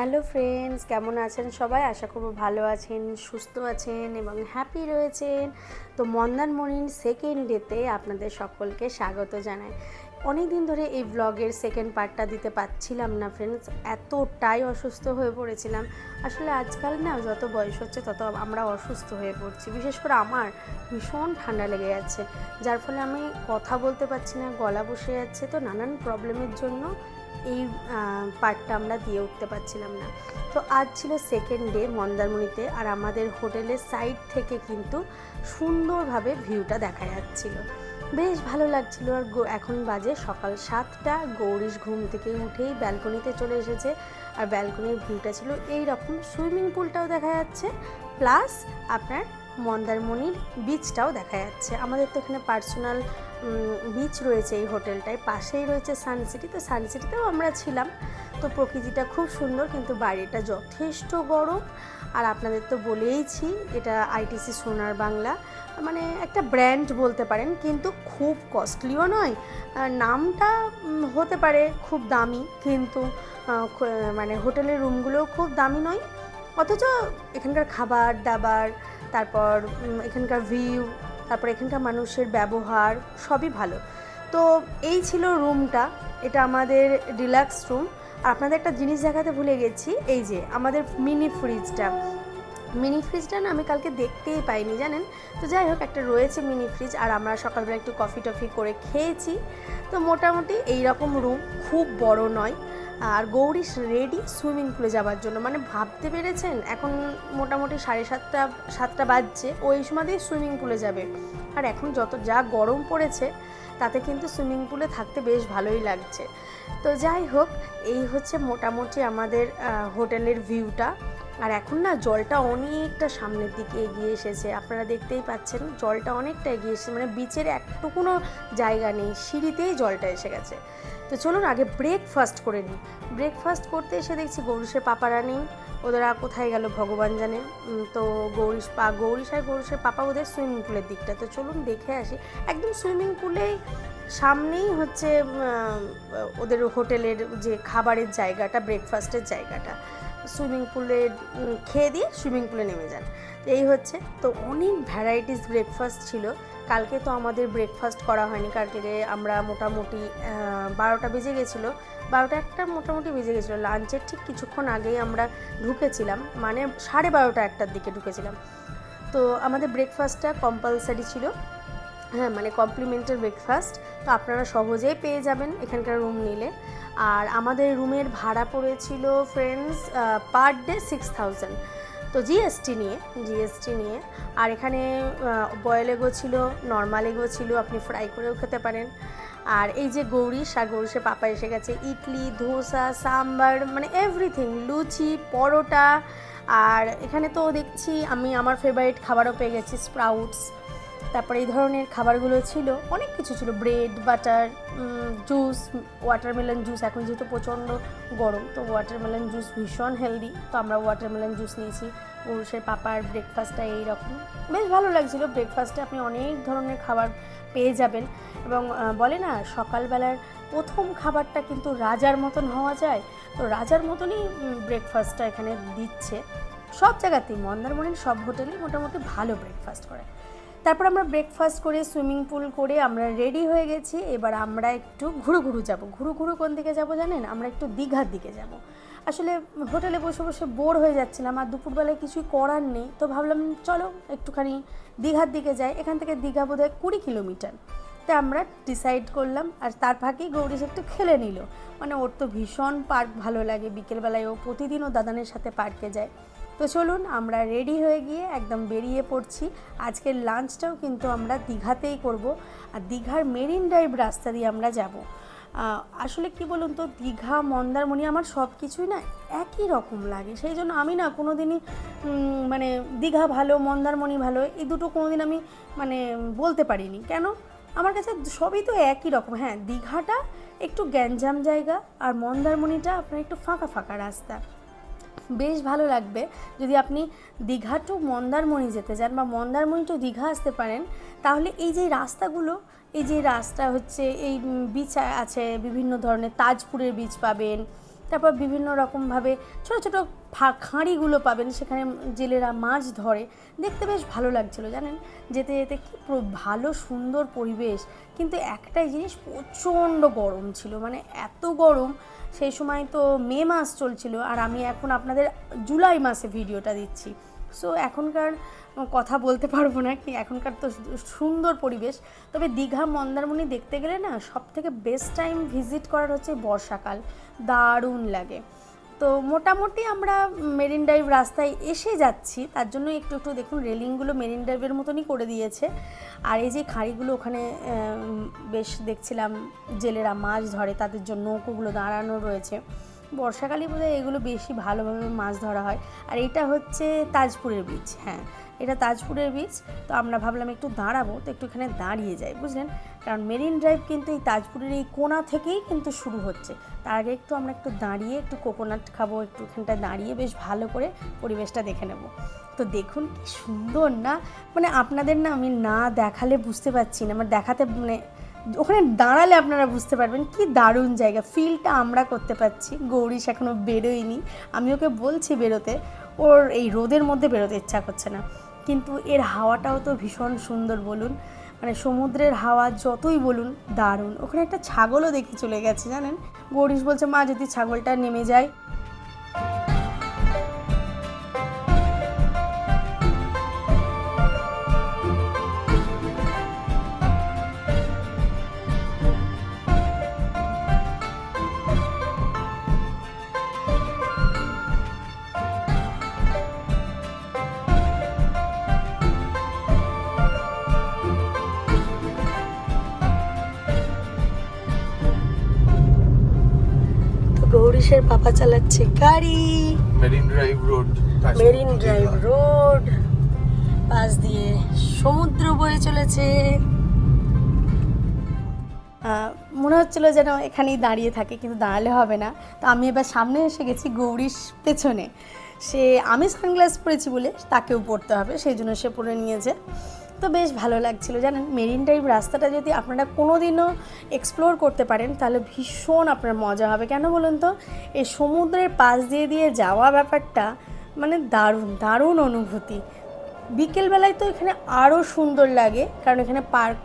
Hello friends, কেমন আছেন সবাই? আশা করব ভালো আছেন, সুস্থ আছেন এবং হ্যাপি রয়েছেন। তো মন্দারমণির সেকেন্ড ডেতে আপনাদের সকলকে স্বাগত জানাই। অনেক দিন ধরে এই ব্লগের সেকেন্ড পার্টটা দিতে পারছিলাম না ফ্রেন্ডস, এতটাই অসুস্থ হয়ে পড়েছিলাম। আসলে আজকাল না যত বয়স হচ্ছে তত আমরা অসুস্থ হয়ে পড়ছি, বিশেষ করে আমার ভীষণ ঠান্ডা লেগে যাচ্ছে। যার ফলে আমি কথা বলতে পারছি না, গলা বসে যাচ্ছে, তো নানান প্রবলেমের জন্য এই পার্টটা আমরা দিয়ে উঠতে পারছিলাম না। তো আজ ছিল সেকেন্ড ডে মন্দারমণিতে আর আমাদের হোটেলের সাইড থেকে কিন্তু সুন্দরভাবে ভিউটা দেখা যাচ্ছিল। বেশ ভালো লাগছিল আর এখন বাজে সকাল সাতটা। গৌরীশ ঘুম থেকে উঠেই ব্যালকনিতে চলে এসেছে আর ব্যালকনির ভিউটা ছিল এই রকম সুইমিং পুলটাও দেখা যাচ্ছে প্লাস আপনার মন্দারমণির বিচটাও দেখা যাচ্ছে। আমাদের তো এখানে পার্সোনাল বিচ রয়েছে এই হোটেলটায়, পাশেই রয়েছে সানসিটি তো সানসিটিতেও আমরা ছিলাম। তো প্রকৃতিটা খুব সুন্দর, কিন্তু বাড়িটা যথেষ্ট গরম। আর আপনাদের তো বলেইছি, এটা আইটিসি সোনার বাংলা মানে একটা ব্র্যান্ড বলতে পারেন, কিন্তু খুব কস্টলিও নয়। নামটা হতে পারে খুব দামি, কিন্তু মানে হোটেলের রুমগুলোও খুব দামি নয়। অথচ এখানকার খাবার দাবার তারপর এখানকার ভিউ তারপর এখানকার মানুষের ব্যবহার সবই ভালো। তো এই ছিল রুমটা, এটা আমাদের ডিলাক্স রুম। আর আপনাদের একটা জিনিস দেখাতে ভুলে গেছি, এই যে আমাদের মিনি ফ্রিজটা। মিনি ফ্রিজটা না আমি কালকে দেখতেই পাইনি, জানেন? তো যাই হোক, একটা রয়েছে মিনি ফ্রিজ, আর আমরা সকালবেলা একটু কফি টফি করে খেয়েছি। তো মোটামুটি এই রকম রুম, খুব বড় নয়। আর গৌরী রেডি সুইমিং পুলে যাওয়ার জন্য। মানে ভাবতে পেরেছেন? এখন মোটামুটি সাড়ে সাতটা সাতটা বাজছে। ওই সময়তেই সুইমিং পুলে যাবে। আর এখন যত যা গরম পড়েছে, তাতে কিন্তু সুইমিং পুলে থাকতে বেশ ভালোই লাগছে। তো যাই হোক, এই হচ্ছে মোটামুটি আমাদের হোটেলের ভিউটা। আর এখন না জলটা অনেকটা সামনের দিকে এগিয়ে এসেছে। আপনারা দেখতেই পাচ্ছেন, জলটা অনেকটা এগিয়ে এসেছে। মানে বিচের একটুকুনো জায়গা নেই, সিঁড়িতেই জলটা এসে গেছে। তো চলুন আগে ব্রেকফাস্ট করে নিই। ব্রেকফাস্ট করতে এসে দেখছি গৌরীশের পাপারা নেই। ওরা কোথায় গেল ভগবান জানে। তো গৌরীশ পা, গৌরীশ আর গৌরীশের পাপা ওদের সুইমিং পুলের দিকটা। তো চলুন দেখে আসি। একদম সুইমিং পুলেই সামনেই হচ্ছে ওদের হোটেলের যে খাবারের জায়গাটা ব্রেকফাস্টের জায়গাটা। সুইমিং পুলে খেয়ে দিয়ে সুইমিং পুলে নেমে যান। এই হচ্ছে। তো অনেক ভ্যারাইটিস ব্রেকফাস্ট ছিল। কালকে তো আমাদের ব্রেকফাস্ট করা হয়নি। কালকে আমরা মোটামুটি বারোটা বেজে গেছিল। বারোটা একটা মোটামুটি বেজে গেছিল। লাঞ্চের ঠিক কিছুক্ষণ আগেই আমরা ঢুকেছিলাম। মানে সাড়ে বারোটা একটার দিকে ঢুকেছিলাম। তো আমাদের ব্রেকফাস্টটা কম্পালসারি ছিল। হ্যাঁ মানে কমপ্লিমেন্টারি ব্রেকফাস্ট তো আপনারা সহজেই পেয়ে যাবেন এখানকার রুম নিলে। আর আমাদের রুমের ভাড়া পড়েছিল friends per day six thousand তো জিএসটি নিয়ে জিএসটি নিয়ে। আর এখানে বয়েল এগো ছিল নর্মাল এগো ছিল, আপনি ফ্রাই করেও খেতে পারেন। আর এই যে গৌরীশ আর গৌরীশের পাপা এসে গেছে। ইডলি, ধোসা, সাম্বার মানে এভরিথিং লুচি, পরোটা। আর এখানে তো দেখছি, আমি আমার ফেভারিট খাবারও পেয়ে গেছি স্প্রাউটস তারপরে এই ধরনের খাবারগুলো ছিল। অনেক কিছু ছিল bread butter juice watermelon juice এখন যেহেতু প্রচণ্ড গরম, তো ওয়াটারমেলন জুস ভীষণ হেলদি তো আমরা ওয়াটারমেলন জুস নিয়েছি। পুরুষের পাপার ব্রেকফাস্টটা এইরকম। বেশ ভালো লাগছিল ব্রেকফাস্টে আপনি অনেক ধরনের খাবার পেয়ে যাবেন এবং বলে না, সকালবেলার প্রথম খাবারটা কিন্তু রাজার মতন হওয়া যায়। তো রাজার মতনই ব্রেকফাস্টটা এখানে দিচ্ছে। সব জায়গাতেই, মন্দারমণির সব হোটেলেই মোটামুটি ভালো ব্রেকফাস্ট করে। তারপর আমরা ব্রেকফাস্ট করে সুইমিং পুল করে আমরা রেডি হয়ে গেছি। এবার আমরা একটু ঘুরু ঘুরু যাব। ঘুরু ঘুরু কোন দিকে যাব জানেন? আমরা একটু দীঘার দিকে যাব। আসলে হোটেলে বসে বসে বোর হয়ে যাচ্ছিলাম আর দুপুরবেলায় কিছুই করার নেই। তো ভাবলাম চলো একটুখানি দীঘার দিকে যাই। এখান থেকে দীঘা বোধহয় কুড়ি কিলোমিটার। তা আমরা ডিসাইড করলাম আর তার ফাঁকেই গৌরীশ একটু খেলে নিল। মানে ওর তো ভীষণ পার্ক ভালো লাগে। বিকেলবেলায় ও প্রতিদিন ও দাদানের সাথে পার্কে যায়। তো চলুন আমরা রেডি হয়ে গিয়ে একদম বেরিয়ে পড়ছি। আজকের লাঞ্চটাও কিন্তু আমরা দীঘাতেই করব আর দীঘার মেরিন ড্রাইভ রাস্তা দিয়ে আমরা যাব। আসলে কি বলুন তো, দীঘা, মন্দারমণি আমার সব কিছুই না একই রকম লাগে। সেই জন্য আমি না কোনো দিনই মানে দীঘা ভালো, মন্দারমণি ভালো, এই দুটো কোনো দিন আমি মানে বলতে পারিনি। কেন? আমার কাছে সবই তো একই রকম। হ্যাঁ দীঘাটা একটু গ্যাঞ্জাম জায়গা আর মন্দারমণিটা আপনার একটু ফাঁকা ফাঁকা রাস্তা। বেশ ভালো লাগবে। যদি আপনি দীঘা টু মন্দারমণি যেতে চান বা মন্দারমণি টু দীঘা আসতে পারেন, তাহলে এই যে রাস্তাগুলো, এই যে রাস্তা হচ্ছে, এই বিচ আছে, বিভিন্ন ধরনের তাজপুরের বীচ পাবেন তারপর বিভিন্ন রকমভাবে ছোট ছোট খাঁড়িগুলো পাবেন, সেখানে জেলেরা মাছ ধরে। দেখতে বেশ ভালো লাগছিল, জানেন? যেতে যেতে কি ভালো, সুন্দর পরিবেশ। কিন্তু একটাই জিনিস প্রচণ্ড গরম ছিল মানে এত গরম, সেই সময় তো মে মাস চলছিল, আর আমি এখন আপনাদের জুলাই মাসে ভিডিওটা দিচ্ছি। সো এখনকার কথা বলতে পারব না কি? এখনকার তো সুন্দর পরিবেশ। তবে দীঘা, মন্দারমণি দেখতে গেলে না সব থেকে বেস্ট টাইম ভিজিট করার হচ্ছে বর্ষাকাল। দারুণ লাগে। তো মোটামুটি আমরা মেরিন ড্রাইভ রাস্তায় এসে যাচ্ছি। তার জন্য একটু একটু দেখুন, রেলিংগুলো মেরিন ড্রাইভের মতনই করে দিয়েছে। আর এই যে খাড়িগুলো ওখানে বেশ দেখছিলাম জেলেরা মাছ ধরে, তাদের জন্য নৌকোগুলো দাঁড়ানো রয়েছে। বর্ষাকালে বোধহয় এগুলো বেশি ভালোভাবে মাছ ধরা হয়। আর এটা হচ্ছে তাজপুরের বীচ হ্যাঁ। এটা তাজপুরের বীচ তো আমরা ভাবলাম একটু দাঁড়াবো, তো একটু এখানে দাঁড়িয়ে যাই, বুঝলেন? কারণ মেরিন ড্রাইভ কিন্তু এই তাজপুরের এই কোণা থেকেই কিন্তু শুরু হচ্ছে। তার আগে একটু আমরা একটু দাঁড়িয়ে, একটু কোকোনাট খাব একটু এখানটায় দাঁড়িয়ে বেশ ভালো করে পরিবেশটা দেখে নেব। তো দেখুন কি সুন্দর না? মানে আপনাদের না আমি না দেখালে বুঝতে পারছি না আমার দেখাতে মানে ওখানে দাঁড়ালে আপনারা বুঝতে পারবেন কি দারুণ জায়গা। ফিলটা আমরা করতে পারছি, গৌরীশ এখনও বেরোয়নি। আমি ওকে বলছি বেরোতে, ওর এই রোদের মধ্যে বেরোতে ইচ্ছা করছে না। কিন্তু এর হাওয়াটাও তো ভীষণ সুন্দর বলুন। মানে সমুদ্রের হাওয়া যতই বলুন, দারুণ। ওখানে একটা ছাগলও দেখে চলে গেছে, জানেন? গৌরীশ বলছে, মা, যদি ছাগলটা নেমে যায় পাপা চালাচ্ছে গাড়ি। Marine Drive road Marine Drive road পাশ দিয়ে সমুদ্র বয়ে চলেছে। মনে হচ্ছিল যেন এখানেই দাঁড়িয়ে থাকে কিন্তু দাঁড়ালে হবে না। তো আমি এবার সামনে এসে গেছি গৌরীর পেছনে। সে আমি সানগ্লাস পরেছি বলে তাকেও পরতে হবে সেই জন্য সে পরে নিয়েছে। তো বেশ ভালো লাগছিল। জানেন, মেরিন ড্রাইভ রাস্তাটা যদি আপনারা কোনো দিনও এক্সপ্লোর করতে পারেন, তাহলে ভীষণ আপনার মজা হবে। কেন বলুন তো? এই সমুদ্রের পাশ দিয়ে দিয়ে যাওয়া ব্যাপারটা মানে দারুণ দারুণ অনুভূতি। বিকেলবেলায় তো এখানে আরও সুন্দর লাগে, কারণ এখানে পার্ক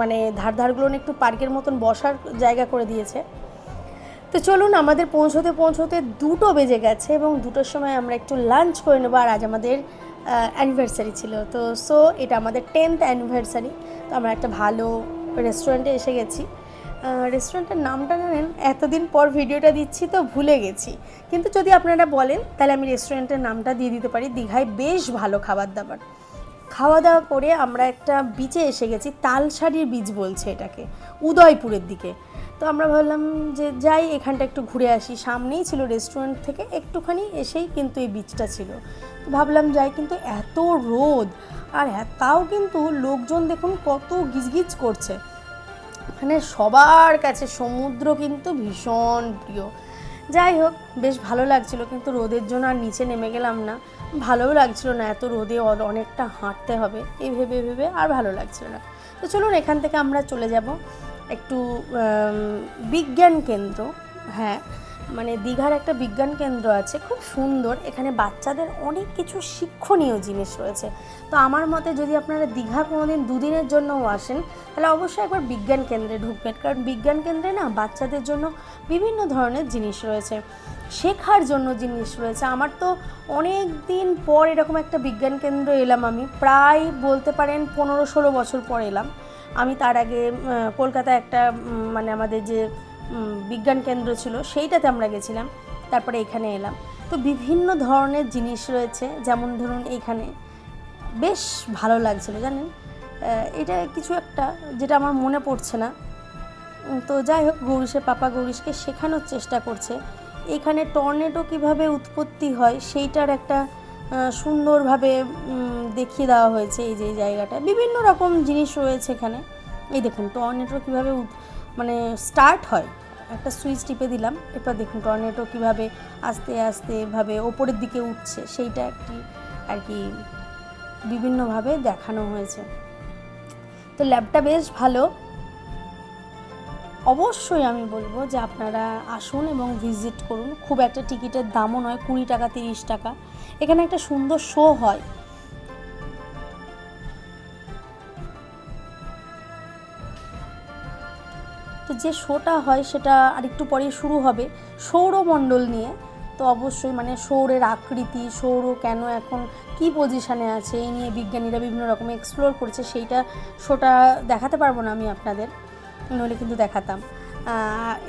মানে ধার ধারগুলো একটু পার্কের মতন বসার জায়গা করে দিয়েছে। তো চলুন, আমাদের পৌঁছতে পৌঁছতে দুটো বেজে গেছে এবং দুটোর সময় আমরা একটু লাঞ্চ করে নেব। আর আজ আমাদের অ্যানিভার্সারি ছিল। তো সো এটা আমাদের টেন্থ অ্যানিভার্সারি তো আমরা একটা ভালো রেস্টুরেন্টে এসে গেছি। রেস্টুরেন্টের নামটা জানেন, এতদিন পর ভিডিওটা দিচ্ছি তো ভুলে গেছি। কিন্তু যদি আপনারা বলেন, তাহলে আমি রেস্টুরেন্টের নামটা দিয়ে দিতে পারি। দীঘায় বেশ ভালো খাবার দাবার। খাওয়া দাওয়া করে আমরা একটা বিচে এসে গেছি তালসারির বীজ বলছে এটাকে, উদয়পুরের দিকে। তো আমরা ভাবলাম যে যাই এখানটা একটু ঘুরে আসি। সামনেই ছিল রেস্টুরেন্ট থেকে একটুখানি এসেই কিন্তু এই বীজটা ছিল। তো ভাবলাম যাই কিন্তু এত রোদ আর এ- তাও কিন্তু লোকজন দেখুন কত গিজগিজ করছে। মানে সবার কাছে সমুদ্র কিন্তু ভীষণ প্রিয়। যাই হোক, বেশ ভালো লাগছিল কিন্তু রোদের জন্য আর নিচে নেমে গেলাম না। ভালোও লাগছিল না এত রোদে অনেকটা হাঁটতে হবে। এই ভেবে ভেবে আর ভালো লাগছিল না। তো চলুন এখান থেকে আমরা চলে যাব। একটু বিজ্ঞান কেন্দ্র হ্যাঁ মানে দীঘার একটা বিজ্ঞান কেন্দ্র আছে, খুব সুন্দর। এখানে বাচ্চাদের অনেক কিছু শিক্ষণীয় জিনিস রয়েছে। তো আমার মতে যদি আপনারা দীঘা কোনোদিন দুদিনের জন্যও আসেন, তাহলে অবশ্যই একবার বিজ্ঞান কেন্দ্রে ঢুকবেন। কারণ বিজ্ঞান কেন্দ্রে না বাচ্চাদের জন্য বিভিন্ন ধরনের জিনিস রয়েছে। শেখার জন্য জিনিস রয়েছে। আমার তো অনেক দিন পর এরকম একটা বিজ্ঞান কেন্দ্র এলাম আমি। প্রায় বলতে পারেন পনেরো ষোলো বছর পর এলাম। আমি তার আগে কলকাতায় একটা মানে আমাদের যে বিজ্ঞান কেন্দ্র ছিল, সেইটাতে আমরা গেছিলাম। তারপরে এখানে এলাম। তো বিভিন্ন ধরনের জিনিস রয়েছে। যেমন ধরুন এখানে বেশ ভালো লাগছিল, জানেন? এটা কিছু একটা যেটা আমার মনে পড়ছে না। তো যাই হোক, গৌরীশের পাপা গৌরীশকে শেখানোর চেষ্টা করছে। এখানে টর্নেডো কীভাবে উৎপত্তি হয়, সেইটার একটা সুন্দরভাবে দেখিয়ে দেওয়া হয়েছে এই যে জায়গাটা। বিভিন্ন রকম জিনিস রয়েছে এখানে। এই দেখুন টর্নেডো কীভাবে মানে স্টার্ট হয়। একটা সুইচ টিপে দিলাম। এরপর দেখুন টর্নেডো কীভাবে আস্তে আস্তে এভাবে ওপরের দিকে উঠছে, সেইটা একটি, আর কি বিভিন্নভাবে দেখানো হয়েছে। তো ল্যাবটা বেশ ভালো। অবশ্যই আমি বলব যে আপনারা আসুন এবং ভিজিট করুন। খুব একটা টিকিটের দামও নয়, কুড়ি টাকা, তিরিশ টাকা। এখানে একটা সুন্দর শো হয়। তো যে শোটা হয় সেটা আরেকটু পরেই শুরু হবে, সৌরমণ্ডল নিয়ে। তো অবশ্যই মানে সৌরের আকৃতি, সৌর কেন এখন কি পজিশানে আছে, এই নিয়ে বিজ্ঞানীরা বিভিন্ন রকম এক্সপ্লোর করছে, সেইটা শোটা দেখাতে পারব না আমি আপনাদের। নইলে কিন্তু দেখাতাম।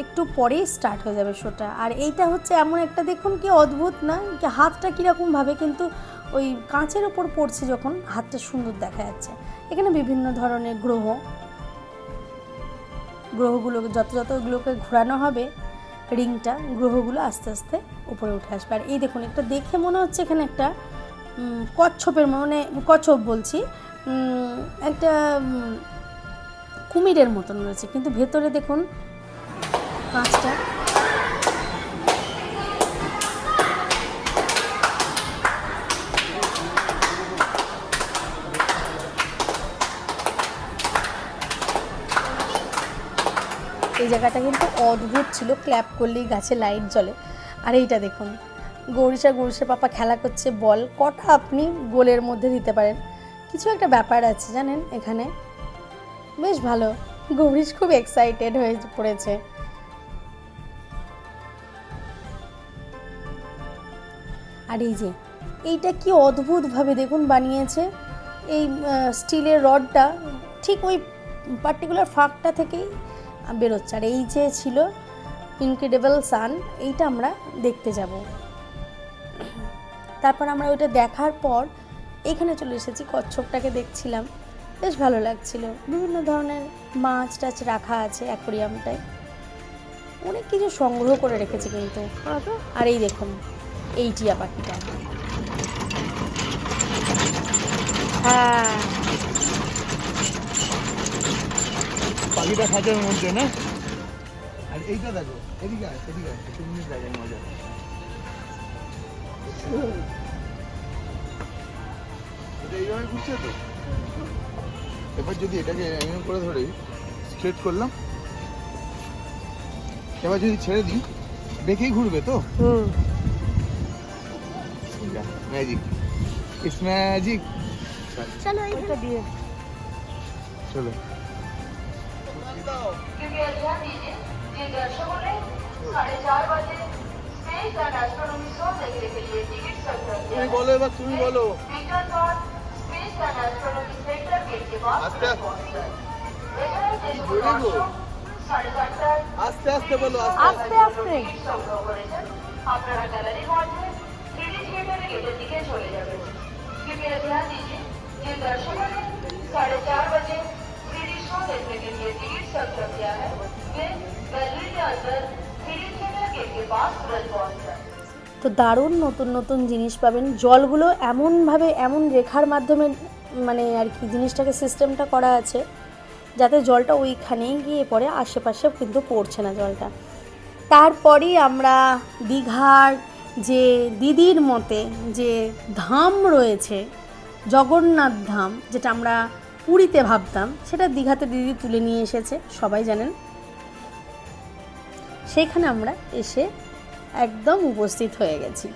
একটু পরেই স্টার্ট হয়ে যাবে শোটা আর এইটা হচ্ছে এমন একটা দেখুন কি অদ্ভুত না, কি হাতটা কীরকমভাবে কিন্তু ওই কাঁচের ওপর পড়ছে যখন হাতটা সুন্দর দেখা যাচ্ছে। এখানে বিভিন্ন ধরনের গ্রহ। গ্রহগুলোকে যত যত ওগুলোকে ঘোরানো হবে, রিংটা গ্রহগুলো আস্তে আস্তে উপরে উঠে আসবে। আর এই দেখুন, একটা দেখে মনে হচ্ছে এখানে একটা কচ্ছপের মানে কচ্ছপ বলছি। একটা কুমিরের মতন রয়েছে। কিন্তু ভেতরে দেখুন কাঁচটা এই জায়গাটা কিন্তু অদ্ভুত ছিল, ক্ল্যাপ করলেই গাছে লাইট জ্বলে। আর এইটা দেখুন গৌরিশা গৌরিশা পাপা খেলা করছে বল, কটা আপনি গোলের মধ্যে দিতে পারেন? কিছু একটা ব্যাপার আছে, জানেন? এখানে বেশ ভালো। গৌরিশ খুব এক্সাইটেড হয়ে পড়েছে। আর এই যে, এইটা কি অদ্ভুতভাবে দেখুন বানিয়েছে। এই স্টিলের রডটা ঠিক ওই পার্টিকুলার ফাঁকটা থেকেই বেরোচ্ছে। আর এই যে ছিল ইনক্রেডিবল সান এইটা আমরা দেখতে যাব। তারপর আমরা ওইটা দেখার পর এখানে চলে এসেছি কচ্ছপটাকে দেখছিলাম। বেশ ভালো লাগছিল। বিভিন্ন ধরনের মাছ টাছ রাখা আছে অ্যাকোরিয়ামটায়। অনেক কিছু সংগ্রহ করে রেখেছে কিন্তু। আর এই দেখুন এই টিয়া পাখিটা হ্যাঁ। পাখিটা খাঁচার মধ্যে না? আর এইটা দেখো এদিকে এদিকে একটু মিনিট দেখো মজা এটা এইভাবে ঘুরছে তো? এবার যদি এটাকে এমএম করে ধরে স্ট্রেট করলাম এবার যদি ছেড়ে দিই দেখেই ঘুরবে তো? ম্যাজিক ইস ম্যাজিক চলো এটা দিয়ে। চলো। তুমি বলো এবার তুমি বলো। আস্তে আস্তে এছাড়াও যে কি সকল জোরে গো। দর্শক সাড়ে চারটায় আস্তে আস্তে বলো আস্তে আস্তে আস্তে আস্তে টিকিট সংগ্রহ করেছেন আপনারা গ্যালারির মধ্যে থ্রিডি থিয়েটারের গেটের দিকে চলে যাবেন कृपया ध्यान दीजिए ये दर्शकों ने साढ़े चार बजे थ्री शो देखने के लिए टिकट संग्रह किया है वे गैलरी के अंदर थ्री थिएटर गेट के पास तुरंत पहुंच जाए তো দারুণ নতুন নতুন জিনিস পাবেন। জলগুলো এমনভাবে, এমন রেখার মাধ্যমে মানে আর কি জিনিসটাকে সিস্টেমটা করা আছে, যাতে জলটা ওইখানেই গিয়ে পড়ে আশেপাশে কিন্তু পড়ছে না জলটা। তারপরেই আমরা দীঘার যে দিদির মতে যে ধাম রয়েছে, জগন্নাথ ধাম, যেটা আমরা পুরীতে ভাবতাম, সেটা দীঘাতে দিদি তুলে নিয়ে এসেছে, সবাই জানেন। সেইখানে আমরা এসে একদম উপস্থিত হয়ে গেছি।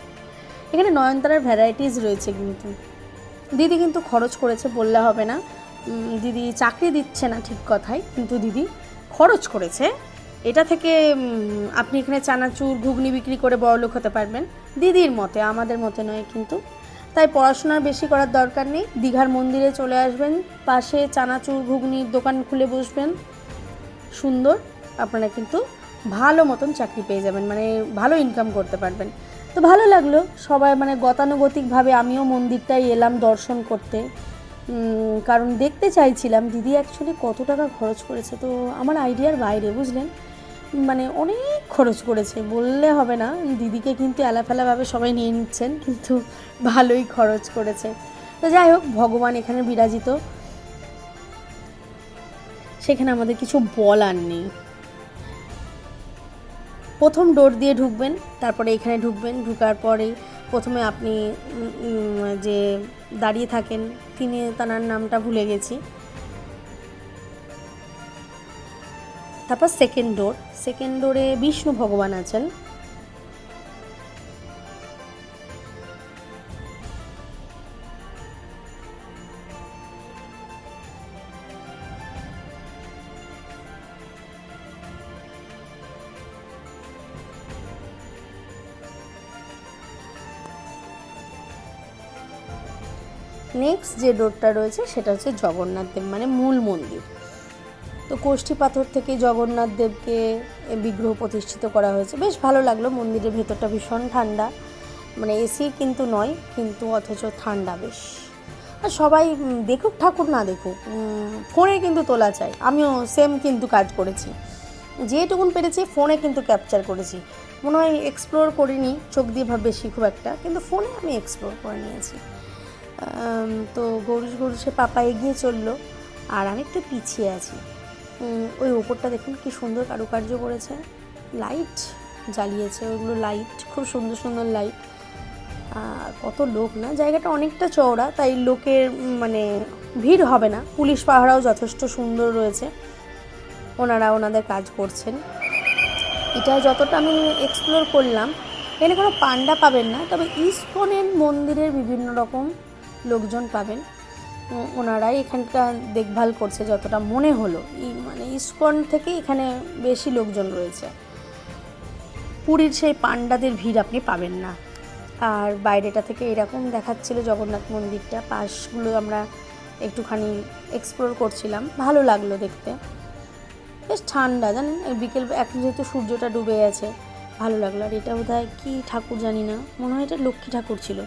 এখানে নয়নতারার ভ্যারাইটিস রয়েছে কিন্তু। দিদি কিন্তু খরচ করেছে বললে হবে না। দিদি চাকরি দিচ্ছে না ঠিক কথাই, কিন্তু দিদি খরচ করেছে। এটা থেকে আপনি এখানে চানাচুর, ঘুগনি বিক্রি করে বড়লোক হতে পারবেন। দিদির মতে, আমাদের মতে নয় কিন্তু। তাই পড়াশোনার বেশি করার দরকার নেই। দীঘার মন্দিরে চলে আসবেন, পাশে চানাচুর, ঘুগনির দোকান খুলে বসবেন। সুন্দর, আপনারা কিন্তু ভালো মতন চাকরি পেয়ে যাবেন মানে ভালো ইনকাম করতে পারবেন। তো ভালো লাগল সবাই মানে গতানুগতিকভাবে আমিও মন্দিরটাই এলাম দর্শন করতে। কারণ দেখতে চাইছিলাম, দিদি অ্যাকচুয়ালি কত টাকা খরচ করেছে, তো আমার আইডিয়ার বাইরে, বুঝলেন? মানে অনেক খরচ করেছে, বললে হবে না, দিদিকে কিন্তু এলাফেলাভাবে সবাই নিয়ে নিচ্ছেন, কিন্তু ভালোই খরচ করেছে। তো যাই হোক, ভগবান এখানে বিরাজিত। সেখানে আমাদের কিছু বলার নেই। প্রথম ডোর দিয়ে ঢুকবেন, তারপরে এখানে ঢুকবেন, ঢুকার পরে প্রথমে আপনি যে দাঁড়িয়ে থাকেন, তিনি তার নামটা ভুলে গেছি। তারপর সেকেন্ড ডোর সেকেন্ড ডোরে বিষ্ণু ভগবান আছেন। যে ডোরটা রয়েছে সেটা হচ্ছে জগন্নাথ দেব মানে মূল মন্দির। তো কোষ্ঠী পাথর থেকে জগন্নাথ দেবকে বিগ্রহ প্রতিষ্ঠিত করা হয়েছে। বেশ ভালো লাগল, মন্দিরের ভেতরটা ভীষণ ঠান্ডা। মানে এসি কিন্তু নয়, কিন্তু অথচ ঠান্ডা বেশ। আর সবাই দেখুক ঠাকুর না দেখুক ফোনে কিন্তু তোলা চাই। আমিও সেম কিন্তু কাজ করেছি। যেটুকুন পেরেছি, ফোনে কিন্তু ক্যাপচার করেছি। মনে হয় এক্সপ্লোর করিনি, চোখ দিয়ে ভাব বেশি খুব একটা, কিন্তু ফোনে আমি এক্সপ্লোর করে নিয়েছি। তো গরুশ গরুষে পাপা এগিয়ে চলল, আর আমি একটু পিছিয়ে আছি। ওই ওপরটা দেখুন কি সুন্দর কারুকার্য করেছে। লাইট জ্বালিয়েছে ওইগুলো লাইট খুব সুন্দর সুন্দর লাইট কত লোক না, জায়গাটা অনেকটা চওড়া, তাই লোকের মানে ভিড় হবে না। পুলিশ পাহারাও যথেষ্ট সুন্দর রয়েছে। ওনারা ওনাদের কাজ করছেন। এটা যতটা আমি এক্সপ্লোর করলাম, এখানে কোনো পান্ডা পাবেন না, তবে ইস্কনের মন্দিরের বিভিন্ন রকম লোকজন পাবেন। ওনারাই এখানটা দেখভাল করছে যতটা মনে হলো। ই- মানে ইস্কন থেকে এখানে বেশি লোকজন রয়েছে। পুরীর সেই পান্ডাদের ভিড় আপনি পাবেন না। আর বাইরেটা থেকে এরকম দেখাচ্ছিল জগন্নাথ মন্দিরটা, পাশগুলো আমরা একটুখানি এক্সপ্লোর করছিলাম। ভালো লাগল দেখতে। বেশ ঠান্ডা, জানেন? বিকেল, এখন যেহেতু সূর্যটা ডুবে গেছে ভালো লাগল। আর এটা বোধহয় কী ঠাকুর জানি না। মনে হয় এটা লক্ষ্মী ঠাকুর ছিল।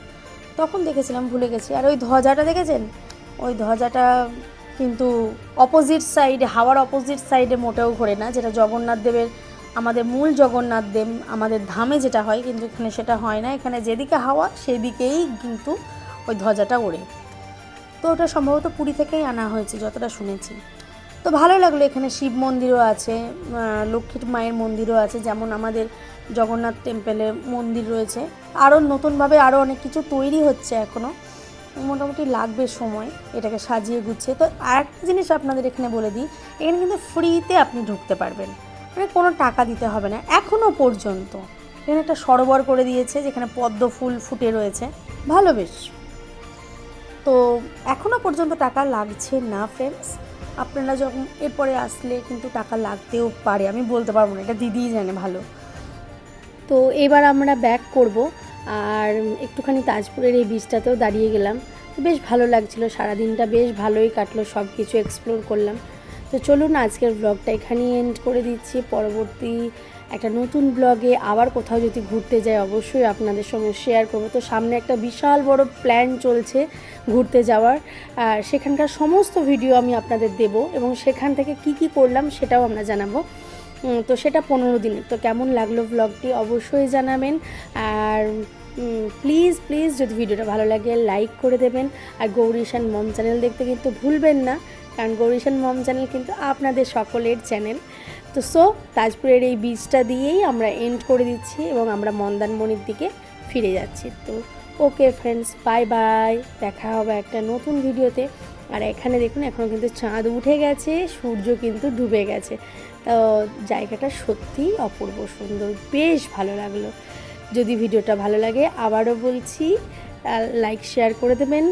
তখন দেখেছিলাম, ভুলে গেছি। আর ওই ধ্বজাটা দেখেছেন? ওই ধ্বজাটা কিন্তু অপোজিট সাইডে হাওয়ার অপোজিট সাইডে মোটেও ঘোরে না, যেটা জগন্নাথ দেবের, আমাদের মূল জগন্নাথ দেব, আমাদের ধামে যেটা হয়, কিন্তু এখানে সেটা হয় না। এখানে যেদিকে হাওয়া, সেদিকেই কিন্তু ওই ধ্বজাটা ওড়ে। তো ওটা সম্ভবত পুরী থেকেই আনা হয়েছে, যতটা শুনেছি। তো ভালো লাগল এখানে শিব মন্দিরও আছে লক্ষ্মীর মায়ের মন্দিরও আছে, যেমন আমাদের জগন্নাথ টেম্পেলে মন্দির রয়েছে। আরও নতুনভাবে আরও অনেক কিছু তৈরি হচ্ছে এখনও মোটামুটি লাগবে সময় এটাকে সাজিয়ে গুছিয়ে। তো আর একটা জিনিস আপনাদের এখানে বলে দিই, এখানে কিন্তু ফ্রিতে আপনি ঢুকতে পারবেন। মানে কোনো টাকা দিতে হবে না এখনও পর্যন্ত। এখানে একটা সরোবর করে দিয়েছে যেখানে পদ্ম ফুল ফুটে রয়েছে। ভালো বেশ। তো এখনও পর্যন্ত টাকা লাগছে না ফ্রেন্ডস আপনারা যখন এরপরে আসলে কিন্তু টাকা লাগতেও পারে, আমি বলতে পারব না, এটা দিদিই জানে ভালো। তো এবার আমরা ব্যাক করব। আর একটুখানি তাজপুরের এই বীজটাতেও দাঁড়িয়ে গেলাম। তো বেশ ভালো লাগছিল, সারাদিনটা বেশ ভালোই কাটলো সব কিছু এক্সপ্লোর করলাম। তো চলুন আজকের ব্লগটা এখানেই এন্ড করে দিচ্ছি। পরবর্তী একটা নতুন ব্লগে আবার কোথাও যদি ঘুরতে যাই, অবশ্যই আপনাদের সঙ্গে শেয়ার করব। তো সামনে একটা বিশাল বড় প্ল্যান চলছে ঘুরতে যাওয়ার। আর সেখানকার সমস্ত ভিডিও আমি আপনাদের দেব এবং সেখান থেকে কি কি করলাম সেটাও আমরা জানাব। তো সেটা পনেরো দিনের। তো কেমন লাগল ব্লগটি অবশ্যই জানাবেন। আর প্লিজ প্লিজ যদি ভিডিওটা ভালো লাগে লাইক করে দেবেন। আর গৌরীশান মম চ্যানেল দেখতে কিন্তু ভুলবেন না, কারণ গৌরীশান মম চ্যানেল কিন্তু আপনাদের সকলের চ্যানেল তো সো তাজপুরের এই বীজটা দিয়েই আমরা এন্ড করে দিচ্ছি এবং আমরা মন্দারমণির দিকে ফিরে যাচ্ছি। তো ওকে ফ্রেন্ডস বাই বাই দেখা হবে একটা নতুন ভিডিওতে আর এখানে দেখুন, এখন কিন্তু চাঁদ উঠে গেছে, সূর্য কিন্তু ডুবে গেছে। তো জায়গাটা সত্যিই অপূর্ব সুন্দর, বেশ ভালো লাগল। যদি ভিডিওটা ভালো লাগে আবারও বলছি লাইক শেয়ার করে দেবেন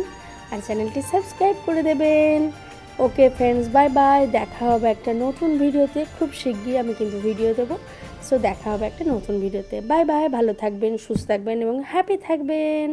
আর চ্যানেলটি সাবস্ক্রাইব করে দেবেন। ওকে ফ্রেন্ডস বাই বাই দেখা হবে একটা নতুন ভিডিওতে। খুব শিগগিরই আমি কিন্তু ভিডিও দেবো। সো দেখা হবে একটা নতুন ভিডিওতে। বাই বাই ভালো থাকবেন, সুস্থ থাকবেন এবং হ্যাপি থাকবেন।